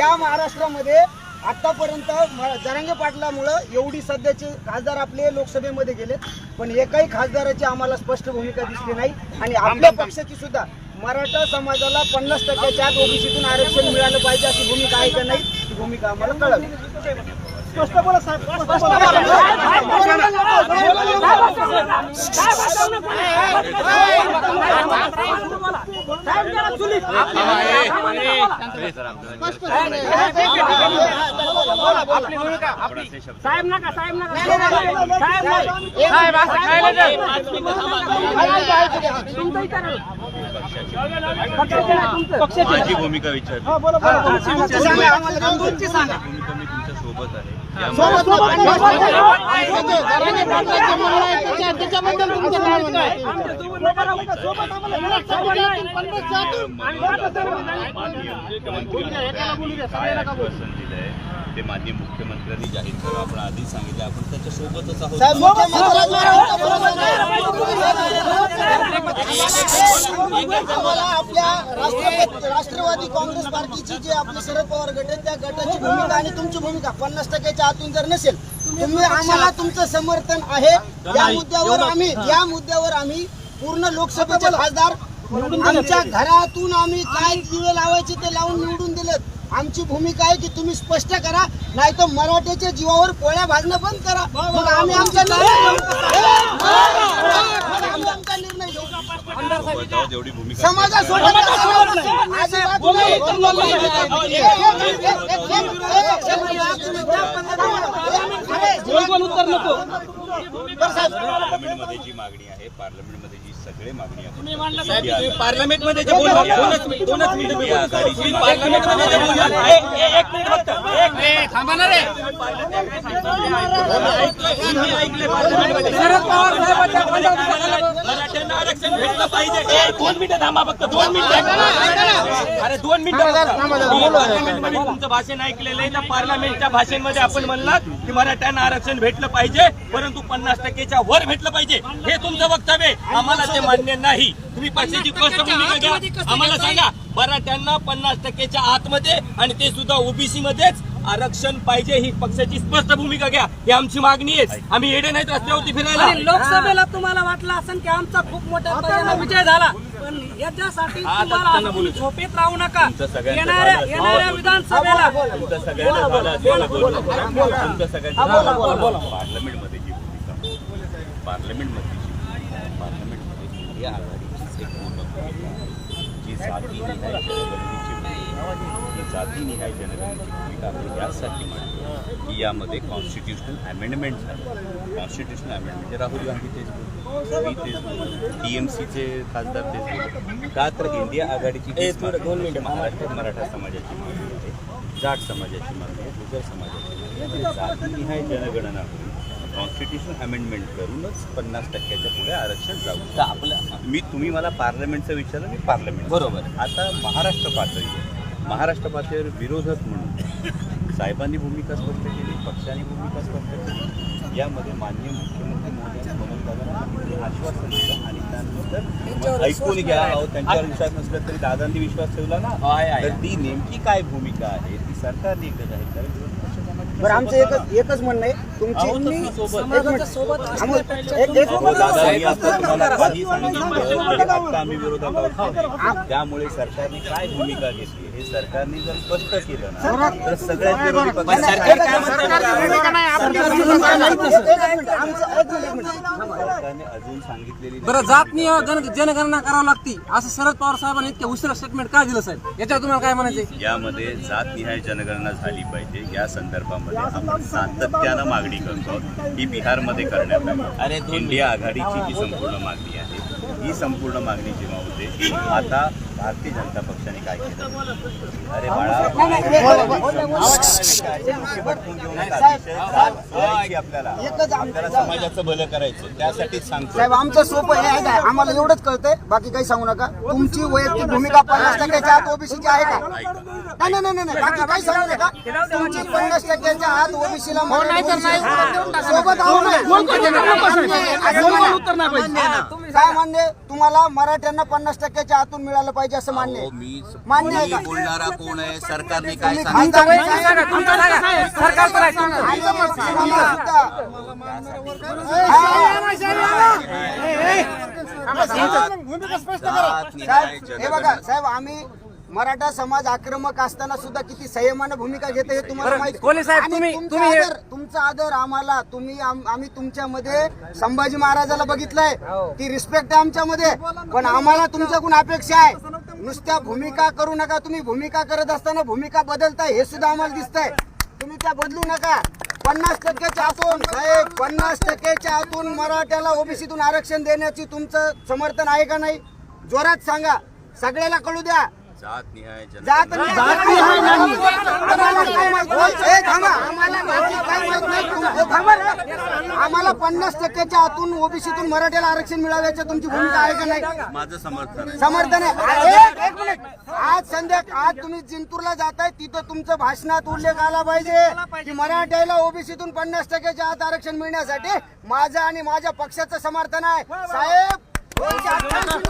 या महाराष्ट्रामध्ये आतापर्यंत म- जरांगे पाटलामुळं एवढी सध्याचे खासदार आपले लोकसभेमध्ये गेले पण एकाही खासदाराची आम्हाला स्पष्ट भूमिका दिसली नाही. आणि आपल्या पक्षाची सुद्धा मराठा समाजाला पन्नास टक्क्याच्या आत ओबीसीतून आरक्षण मिळालं पाहिजे अशी भूमिका आहे का नाही ती भूमिका आम्हाला कळावी. स्पष्ट बोला साहेब स्पष्ट साहेब नका नका तुमचं माझी भूमिका विचार हा, बोला, बोला, बोला. तुमची सांगा आम्हाला तुमची सांगा भूमिका मी तुमच्यासोबत आहे. सोबत त्यामुळे- काय आश्वासन दिलंय ते माननीय मुख्यमंत्र्यांनी जाहीर करून आपण आधी सांगितलं आपण त्याच्या सोबतच आहोत साहेब मुख्यमंत्र्यांना आपल्या राष्ट्रपती राष्ट्रवादी काँग्रेस पार्टीची जे आपले शरद पवार गट आहे त्या गटाची भूमिका आणि तुमची भूमिका पन्नास टक्क्याच्या आतून जर नसेल तुम्ही आम्हाला तुमचं समर्थन आहे. या मुद्द्यावर आम्ही या मुद्द्यावर आम्ही पूर्ण लोकसभेचे खासदार आमच्या घरातून आम्ही काय दिवे लावायचे ते लावून निवडून दिलेत आमची भूमिका आहे की तुम्ही स्पष्ट करा नाही तर मराठ्याच्या जीवावर पोळ्या भाजणं बंद करा मग आम्ही आमचा निर्णय समाजासोबत बरं साहेब. पार्लमेंटमध्ये जी मागणी आहे पार्लमेंटमध्ये जी सगळे मागणी आहे पार्लमेंटमध्ये शरद पवार साहेबांच्या मराठ्यांना आरक्षण भेटलं पाहिजे. ए, दोन मिनिटं थांबा फक्त दोन मिनिटं. अरे दोन मिनिटं फक्त. मी पार्लमेंटमध्ये तुमचं भाषण ऐकलेलं आहे. त्या पार्लमेंटच्या भाषणमध्ये आपण म्हणलात की मराठ्यांना आरक्षण भेटलं पाहिजे परंतु पन्नास टक्केच्या वर भेटलं पाहिजे. हे तुमचं वक्तव्य. आम्हाला ते मान्य नाही. तुम्ही भूमिका घ्या. आम्हाला सांगा मराठ्यांना पन्नास टक्केच्या आतमध्ये आणि ते सुद्धा ओबीसी मध्येच आरक्षण पाहिजे ही पक्षाची स्पष्ट भूमिका घ्या. ही आमची मागणी आहे. आम्ही येडे नाहीत रस्त्यावरती फिरायला. लोकसभेला तुम्हाला वाटलं असेल की आमचा खूप प्रमाणात विजय झाला. पण याच्यासाठी हा. झोपेत राहू नका. येणाऱ्या. येणाऱ्या विधानसभेला. पार्लमेंटमध्ये जी भूमिका. पार्लमेंटमध्ये जी पार्लमेंटमध्ये आघाडीची एक पूर्ण भूमिका आहे. जी जातीनिहाय जनगणनेची. ही जातीनिहाय जनगणनेची भूमिका. आहे यासाठी म्हणतो की यामध्ये कॉन्स्टिट्युशनल अमेंडमेंट झालं. कॉन्स्टिट्युशनल अमेंडमेंट राहुल गांधी तेच बोलले. मी तेच बोललो. टी एम सीचे खासदार तेच बोलले. का तर इंडिया आघाडीची जी दोन मिनिटं महाराष्ट्र मराठा समाजाची मागणी आहे जाट समाजाची मागणी आहे गुजर समाजाची मागणी आहे. म्हणजे जातीनिहाय जनगणना होईल. कॉन्स्टिट्युशन अमेंडमेंट करूनच पन्नास टक्क्याच्या पुढे आरक्षण जाऊ तर आपलं मी तुम्ही मला पार्लमेंटचं विचारलं मी पार्लमेंट बरोबर. आता महाराष्ट्र पातळीवर महाराष्ट्र पातळीवर विरोधक म्हणून साहेबांनी भूमिका स्पष्ट केली पक्षाने भूमिका स्पष्ट केली. यामध्ये मान्य मुख्यमंत्री महोदयांनी कमलदादांना आश्वासन दिलं आणि त्यानंतर ऐकून घ्या अहो, त्यांच्यावर विश्वास नसला तरी दादांनी विश्वास ठेवला ना. तर ती नेमकी काय भूमिका आहे ती सरकारने एकच आहे कारण बरं आमचं एकच एकच म्हणणं आहे. तुमची त्यामुळे सरकारने काय भूमिका घेतली? हे सरकारने जर स्पष्ट केलं ना तर सगळ्यात विरोधी सरकारने अजून सांगितलेली बरं जात जन- जनगणना करावी लागती. असं शरद पवार साहेबांनी इतक्या उशिरा स्टेटमेंट का दिलं साहेब? याच्यावर तुम्हाला काय म्हणायचं यामध्ये जातनिहाय जनगणना झाली पाहिजे. या संदर्भामध्ये आपण सातत्यानं मागणी करतो ही बिहारमध्ये करण्यात आली. अरे इंडिया आघाडीची जी संपूर्ण मागणी आहे ही संपूर्ण मागणी जेव्हा होते आता भारतीय जनता पक्षाने काय केलं? अरे बाळा आपल्याला. आपल्याला समाजाचं भलं करायचं त्यासाठीच सांगतो साहेब आमचं सोपं हे आहे काय आम्हाला एवढंच कळतंय. बाकी काही सांगू नका. तुमची वैयक्तिक भूमिका पन्नास टक्क्याच्या आत ओबीसीची आहे का? नाही नाही नाही नाही. बाकी काही सांगू नका. तुमची पन्नास टक्क्याच्या आत ओबीसीला सोबत आहो. ना. काय मान्य? तुम्हाला मराठ्यांना पन्नास टक्क्याच्या आतून मिळालं पाहिजे असं मान्य अहो, आहे. मी मान्य आहे का? बोलणारा कोण आहे? सरकारने काय सांगितलं? जात, निहाय, साहेब हे बघा जनगणना. साहेब आम्ही मराठा समाज आक्रमक असताना सुद्धा किती संयमानं भूमिका घेते हे तुम्हाला माहिती कोल्हे साहेब, आणि तुम्ही- तुमचा तुम्ही हे- आदर तुमचा आदर आम्हाला तुम्ही आम- आम्ही तुमच्यामध्ये संभाजी महाराजाला बघितलंय. ती रिस्पेक्ट आहे आमच्यामध्ये. पण आम्हाला तुमच्याकडून अपेक्षा आहे. नुसत्या भूमिका करू नका तुम्ही. भूमिका करत असताना भूमिका बदलताय हे सुद्धा आम्हाला दिसतंय. तुम्ही त्या बदलू नका. पन्नास टक्क्याच्या आतून साहेब पन्नास टक्क्याच्या आतून मराठ्याला ओबीसीतून आरक्षण देण्याची तुमचं समर्थन आहे का नाही? जोरात सांगा. सगळ्याला कळू द्या. जात निहाय जनगणना. जात नाही. आम्हाला काय माहीत नाही. आम्हाला पन्नास टक्क्याच्या आतून ओबीसीतून मराठ्याला आरक्षण मिळाव्याची तुमची भूमिका आहे का नाही? माझं समर्थन आहे. समर्थन आहे. एक एक मिनिट. आज संध्या आज तुम्ही जिंतूरला जाताय तिथं तुमचं भाषणात उल्लेख आला पाहिजे की मराठ्याला ओबीसीतून पन्नास टक्क्याच्या आत आरक्षण मिळण्यासाठी माझं आणि माझ्या पक्षाचं समर्थन आहे. साहेब તાકાત